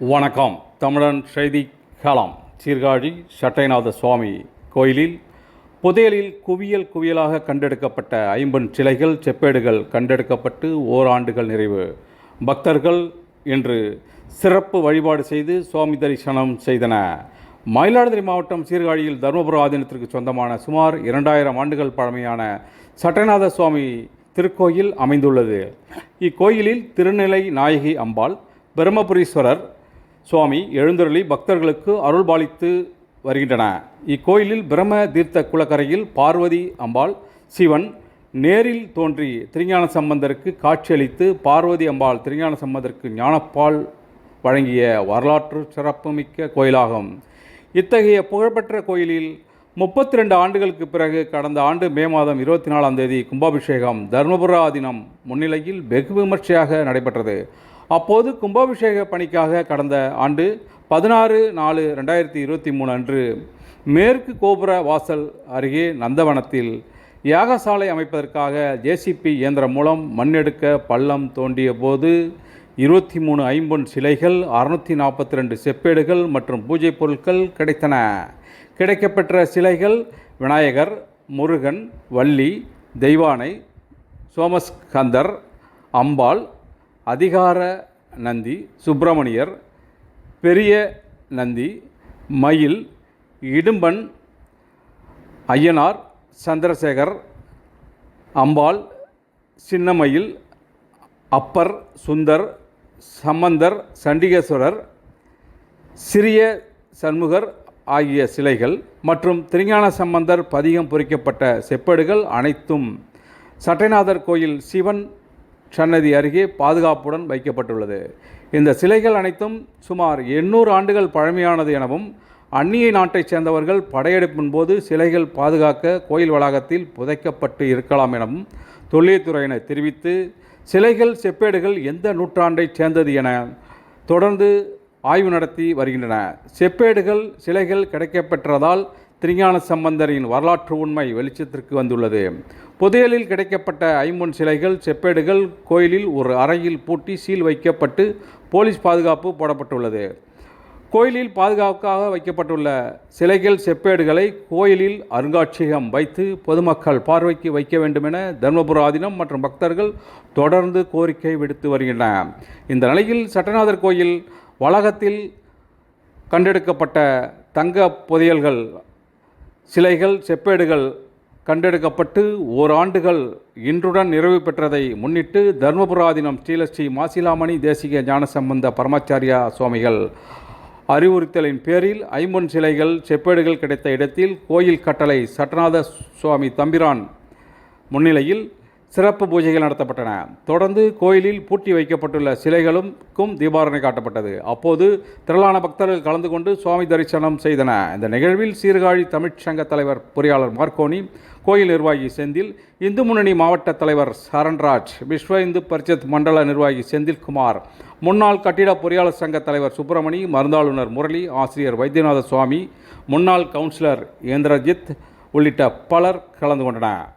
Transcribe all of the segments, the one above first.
வணக்கம். தமிழன் செய்தி களம். சீர்காழி சட்டைநாத சுவாமி கோயிலில் புதையலில் குவியல் குவியலாக கண்டெடுக்கப்பட்ட ஐம்பன் சிலைகள் செப்பேடுகள் கண்டெடுக்கப்பட்டு ஓராண்டுகள் நிறைவு. பக்தர்கள் இன்று சிறப்பு வழிபாடு செய்து சுவாமி தரிசனம் செய்தன மயிலாடுதுறை மாவட்டம் சீர்காழியில் தருமபுர ஆதீனத்திற்கு சொந்தமான சுமார் இரண்டாயிரம் ஆண்டுகள் பழமையான சட்டநாத சுவாமி திருக்கோயில் அமைந்துள்ளது. இக்கோயிலில் திருநிலை நாயகி அம்பாள் பிரம்மபுரீஸ்வரர் சுவாமி எழுந்தருளி பக்தர்களுக்கு அருள்பாலித்து வருகின்றன. இக்கோயிலில் பிரம்ம தீர்த்த குளக்கரையில் பார்வதி அம்பாள் சிவன் நேரில் தோன்றி திருஞான சம்பந்தருக்கு காட்சியளித்து பார்வதி அம்பாள் திருஞான சம்பந்தருக்கு ஞானப்பால் வழங்கிய வரலாற்று சிறப்புமிக்க கோயிலாகும். இத்தகைய புகழ்பெற்ற கோயிலில் முப்பத்தி ரெண்டு ஆண்டுகளுக்கு பிறகு கடந்த ஆண்டு மே மாதம் இருபத்தி நாலாம் தேதி கும்பாபிஷேகம் தர்மபுர தினம் முன்னிலையில் வெகு விமர்சையாக நடைபெற்றது. அப்போது கும்பாபிஷேக பணிக்காக கடந்த ஆண்டு பதினாறு நாலு ரெண்டாயிரத்தி இருபத்தி மூணு அன்று மேற்கு கோபுர வாசல் அருகே நந்தவனத்தில் யாகசாலை அமைப்பதற்காக ஜேசிபி இயந்திரம் மூலம் மண்ணெடுக்க பள்ளம் தோண்டிய போது இருபத்தி மூணு ஐம்பொன் சிலைகள் அறுநூற்றி நாற்பத்தி ரெண்டு செப்பேடுகள் மற்றும் பூஜை பொருட்கள் கிடைத்தன. கிடைக்கப்பெற்ற சிலைகள் விநாயகர் முருகன் வள்ளி தெய்வானை சோமஸ்கந்தர் அம்பாள் அதிகார நந்தி சுப்பிரமணியர் பெரிய நந்தி மயில் இடும்பன் ஐயனார் சந்திரசேகர் அம்பாள் சின்னமயில் அப்பர் சுந்தர் சம்பந்தர் சண்டிகேஸ்வரர் சிறிய சண்முகர் ஆகிய சிலைகள் மற்றும் திருஞான சம்பந்தர் பதிகம் பொறிக்கப்பட்ட செப்பேடுகள் அனைத்தும் சட்டைநாதர் கோயில் சிவன் சன்னதி அருகே பாதுகாப்புடன் வைக்கப்பட்டுள்ளது. இந்த சிலைகள் அனைத்தும் சுமார் எண்ணூறு ஆண்டுகள் பழமையானது எனவும் அந்நிய நாட்டைச் சேர்ந்தவர்கள் படையெடுப்பின் போது சிலைகள் பாதுகாக்க கோயில் வளாகத்தில் புதைக்கப்பட்டு இருக்கலாம் எனவும் தொல்லியத்துறையினர் தெரிவித்து சிலைகள் செப்பேடுகள் எந்த நூற்றாண்டைச் சேர்ந்தது என தொடர்ந்து ஆய்வு நடத்தி வருகின்றன. செப்பேடுகள் சிலைகள் கிடைக்கப்பெற்றதால் திருஞான சம்பந்தரின் வரலாற்று உண்மை வெளிச்சத்திற்கு வந்துள்ளது. புதையலில் கிடைக்கப்பட்ட ஐம்பொன் சிலைகள் செப்பேடுகள் கோயிலில் ஒரு அறையில் பூட்டி சீல் வைக்கப்பட்டு போலீஸ் பாதுகாப்பு போடப்பட்டுள்ளது. கோயிலில் பாதுகாப்புக்காக வைக்கப்பட்டுள்ள சிலைகள் செப்பேடுகளை கோயிலில் அருங்காட்சியகம் வைத்து பொதுமக்கள் பார்வைக்கு வைக்க வேண்டுமென தர்மபுர ஆதீனம் மற்றும் பக்தர்கள் தொடர்ந்து கோரிக்கை விடுத்து வருகின்றனர். இந்த நிலையில் சட்டநாதர் கோயில் வளாகத்தில் கண்டெடுக்கப்பட்ட தங்க புதையல்கள் சிலைகள் செப்பேடுகள் கண்டெடுக்கப்பட்டு ஓராண்டுகள் இன்றுடன் நிறைவு பெற்றதை முன்னிட்டு தர்மபுராதீனம் ஸ்ரீலஸ்ரீ மாசிலாமணி தேசிக ஞானசம்பந்த பரமாச்சாரியா சுவாமிகள் அறிவுறுத்தலின் பேரில் ஐம்பொன் சிலைகள் செப்பேடுகள் கிடைத்த இடத்தில் கோயில் கட்டளை சட்டநாத சுவாமி தம்பிரான் முன்னிலையில் சிறப்பு பூஜைகள் நடத்தப்பட்டன. தொடர்ந்து கோயிலில் பூட்டி வைக்கப்பட்டுள்ள சிலைகளுக்கும் தீபாரணை காட்டப்பட்டது. அப்போது திரளான பக்தர்கள் கலந்து கொண்டு சுவாமி தரிசனம் செய்தன இந்த நிகழ்வில் சீர்காழி தமிழ்ச்சங்க தலைவர் பொறியாளர் மார்க்கோனி கோயில் நிர்வாகி செந்தில் இந்து முன்னணி மாவட்ட தலைவர் சரண்ராஜ் விஸ்வ இந்து பரிஷத் மண்டல நிர்வாகி செந்தில்குமார் முன்னாள் கட்டிட பொறியாளர் சங்க தலைவர் சுப்பிரமணி மருந்தாளுநர் முரளி ஆசிரியர் வைத்தியநாத சுவாமி முன்னாள் கவுன்சிலர் இந்திரஜித் உள்ளிட்ட பலர் கலந்து கொண்டனர்.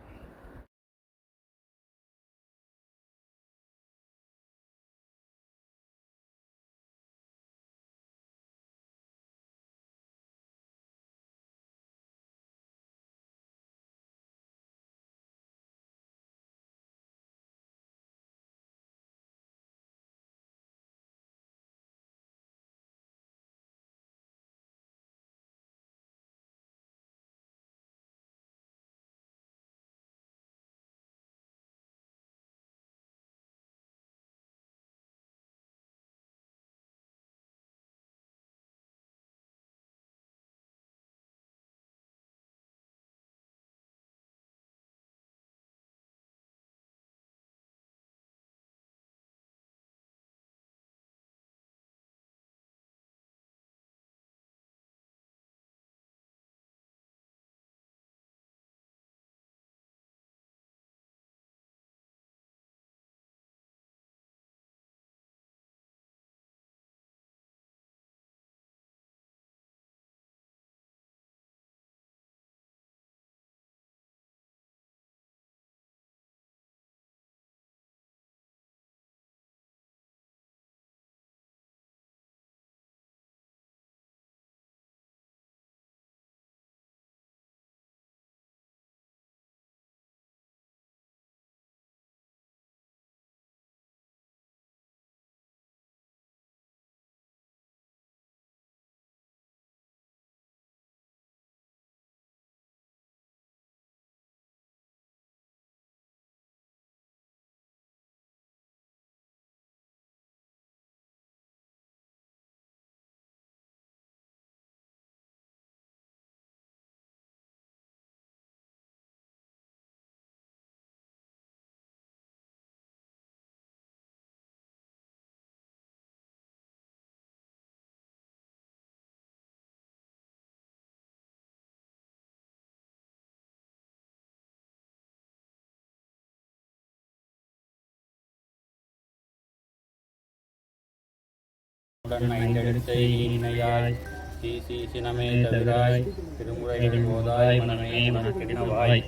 உடன் ஐந்தெடுத்த இணையாய். சீசி சினமே தவிராய் திருமுறைகள் போதாய் மனமே மனக்கிணவாய்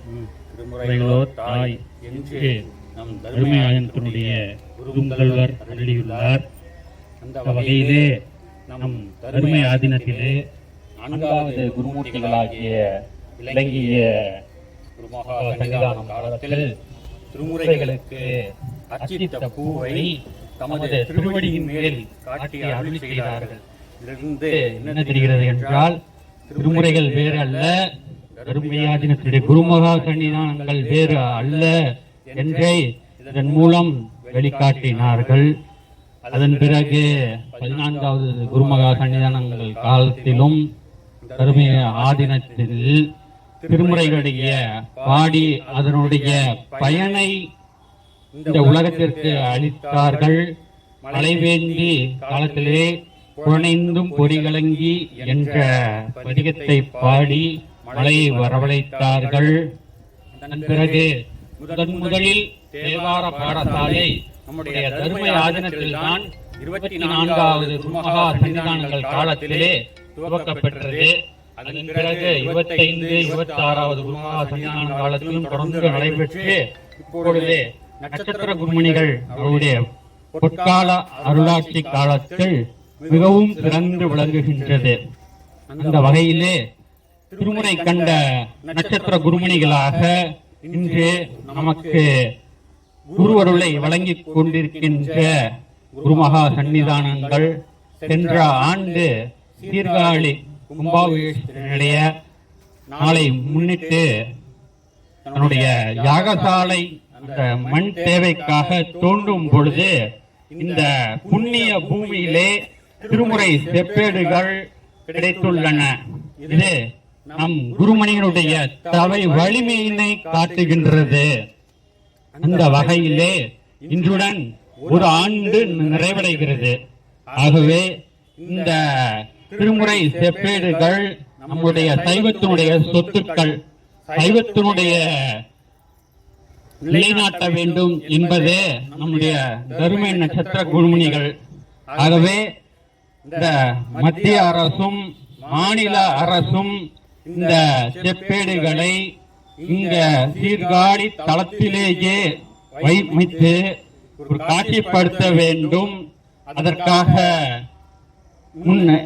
திருமுறைகளோ தாய் என்று நம் தருமையாயத்தினுடைய குருங்கள்வர் அருளியுள்ளார். அந்த வகையிலே நம் தருமை ஆதீனத்திலே நான்காவது குருமூர்த்திகளாகிய விளங்கிய குருமகா சன்னிதானம் காலத்தில் திருமுறைகளுக்கு அர்ச்சித்த பூவை தமது திருவடியின் மேல் காட்டி அருள் இதிலிருந்து என்ன தெரிகிறது என்றால் திருமுறைகள் வேறு அல்ல கருமையாதினத்துடைய குருமகா சன்னிதானங்கள் வேறு அல்ல என்றே இதன் மூலம் வெளிக்காட்டினார்கள். அதன் பிறகு பதினான்காவது குருமகா சன்னிதானங்கள் காலத்திலும் கருமை ஆதீனத்தில் திருமுறைகளுடைய பாடி அதனுடைய பயனை இந்த உலகத்திற்கு அளித்தார்கள். மலைவேண்டி காலத்திலே புனைந்தும் பொறிகலங்கி என்ற பதிகத்தை பாடி மலையை வரவழைத்தார்கள். அதன் பிறகு முதன் முதலில் தேவார பாடசாலை நம்முடைய தர்ம யாதனத்தில்தான் இருபத்தி நான்காவது மகா சன்னிதானங்கள் காலத்திலே துவக்கப்பெற்றது. அதன் பிறகு இருபத்தைந்து இருபத்தி ஆறாவது மகா சன்னிதான காலத்திலும் தொடர்ந்து நடைபெற்று இப்பொழுது நட்சத்திர குருமணிகள் அவருடைய பொற்கால அருளாட்சி காலத்தில் மிகவும் சிறந்து விளங்குகின்றது. அந்த வகையிலே திருமுறை கண்ட நட்சத்திர குருமணிகளாக இன்று நமக்கு குருவருளை வழங்கிக் கொண்டிருக்கின்ற குருமகா சன்னிதானங்கள் சென்ற ஆண்டு சீர்காழி கும்பாபிஷேக நாளை முன்னிட்டு தன்னுடைய யாகசாலை மண் தேவைக்காக தோன்றும் பொழுது இந்த புண்ணிய பூமியிலே திருமுறை செப்பேடுகள் கிடைத்துள்ளன. இது நம் குருமணியினுடைய தவை வலிமையினை காட்டுகின்றது. அந்த வகையிலே இன்றுடன் ஒரு ஆண்டு நிறைவடைகிறது. ஆகவே இந்த திருமுறை செப்பேடுகள் நம்முடைய சைவத்தினுடைய சொத்துக்கள் சைவத்தினுடைய நிலைநாட்ட வேண்டும் என்பதே நம்முடைய தருமை நட்சத்திர குழுமணிகள். ஆகவே இந்த மத்திய அரசும் மாநில அரசும் இந்த செப்பேடுகளை இங்க சீர்காழி தளத்திலேயே வைத்து ஒரு காட்சிப்படுத்த வேண்டும். அதற்காக முன்ன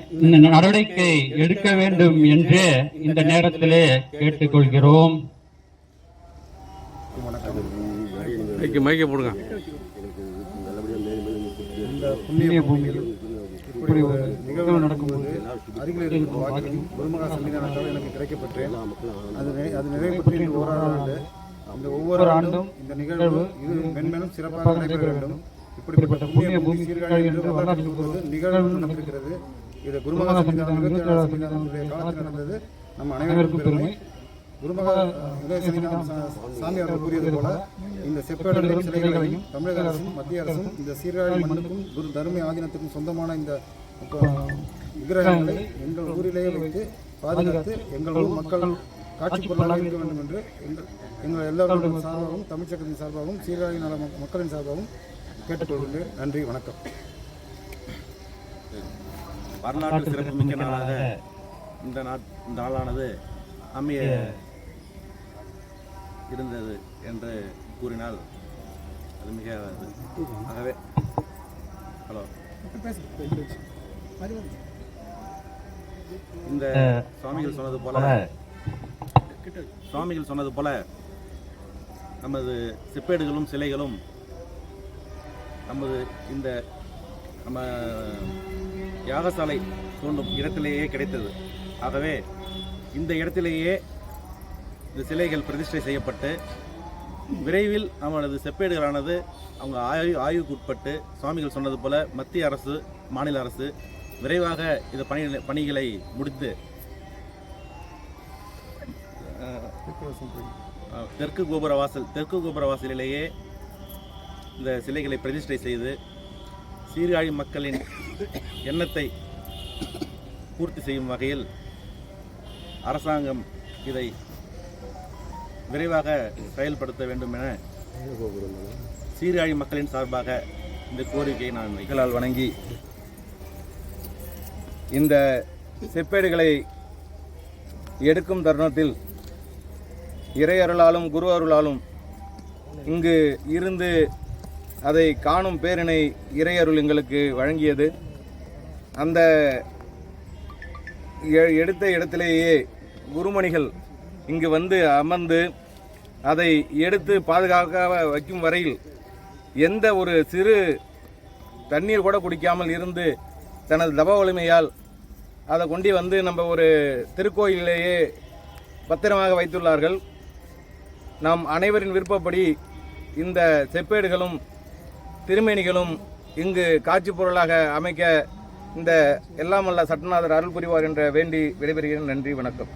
நடவடிக்கை எடுக்க வேண்டும் என்று இந்த நேரத்திலே கேட்டுக்கொள்கிறோம். மைக்கு மைக்கை போடுங்க. இந்த புண்ணிய பூமியில் இப்படி ஒரு நிகழ்வு நடக்கும்போது அருகில் இருக்கும் வாக்கியம் குருமகா சன்னிதானத்தால் எனக்கு கிடைக்கப்பெற்றேன். அது அது நிறைவு பெற்று ஓராண்டு ஆண்டு இந்த ஒவ்வொரு ஆண்டும் இந்த நிகழ்வு இது மென்மேலும் சிறப்பாக நடைபெற வேண்டும். இப்படிப்பட்ட புண்ணிய பூமி சீர்காழி என்று வரலாற்று போது நிகழ்வு நடந்திருக்கிறது. இது குருமகா சன்னிதானம் காலத்தில் நடந்தது. நம்ம அனைவருக்கும் பெருமை. குருமகா உதய சன்னிதானம் சா- சாமி அவர்கள் கூறியது போல இந்த சிலைகளையும் தமிழக அரசும் மத்திய அரசும் இந்த சீர்காழி மண்ணுக்கும் குரு தருமை ஆதீனத்துக்கும் சொந்தமான இந்த விக்கிரகங்களை எங்கள் ஊரிலேயே வைத்து பாதுகாத்து எங்கள் ஊர் மக்கள் காட்சி பொருளாக இருக்க வேண்டும் என்று எங்கள் எங்கள் எல்லாருடைய சார்பாகவும் தமிழ்ச்சக்கத்தின் சார்பாகவும் சீர்காழி நல மக்களின் சார்பாகவும் கேட்டுக்கொள்கின்றேன் நன்றி வணக்கம். வரலாற்று சிறப்புமிக்க நாளாக இந்த நாட் இந்த நாளானது அமைய இருந்தது என்று கூறினால் அது மிக ஆகவே ஹலோ. இந்த சுவாமிகள் சொன்னது போல சுவாமிகள் சொன்னது போல நமது செப்பேடுகளும் சிலைகளும் நமது இந்த நம்ம யாகசாலை தோண்டும் இடத்திலேயே கிடைத்தது. ஆகவே இந்த இடத்திலேயே இந்த சிலைகள் பிரதிஷ்டை செய்யப்பட்டு விரைவில் நம்மளது செப்பேடுகளானது அவங்க ஆய்வு ஆய்வுக்கு உட்பட்டு சுவாமிகள் சொன்னது போல மத்திய அரசு மாநில அரசு விரைவாக இந்த பணி பணிகளை முடித்து தெற்கு கோபுர வாசல் தெற்கு கோபுர வாசலிலேயே இந்த சிலைகளை பிரதிஷ்டை செய்து சீர்காழி மக்களின் எண்ணத்தை பூர்த்தி செய்யும் வகையில் அரசாங்கம் இதை விரைவாக செயல்படுத்த வேண்டும் என சீராழி மக்களின் சார்பாக இந்த கோரிக்கையை நான் மக்களால் வணங்கி இந்த செப்பேடுகளை எடுக்கும் தருணத்தில் இறையருளாலும் குரு அருளாலும் இங்கு இருந்து அதை காணும் பேரினை இறையருள் எங்களுக்கு வழங்கியது. அந்த எடுத்த இடத்திலேயே குருமணிகள் இங்கு வந்து அமர்ந்து அதை எடுத்து பாதுகாக்க வைக்கும் வரையில் எந்த ஒரு சிறு தண்ணீர் கூட குடிக்காமல் இருந்து தனது தப வலிமையால் அதை கொண்டு வந்து நம்ம ஒரு திருக்கோயிலேயே பத்திரமாக வைத்துள்ளார்கள். நாம் அனைவரின் விருப்பப்படி இந்த செப்பேடுகளும் திருமேனிகளும் இங்கு காட்சி பொருளாக அமைக்க இந்த எல்லாம் வல்ல சட்டநாதர் அருள் புரிவார் என்ற வேண்டி விடைபெறுகிறேன். நன்றி வணக்கம்.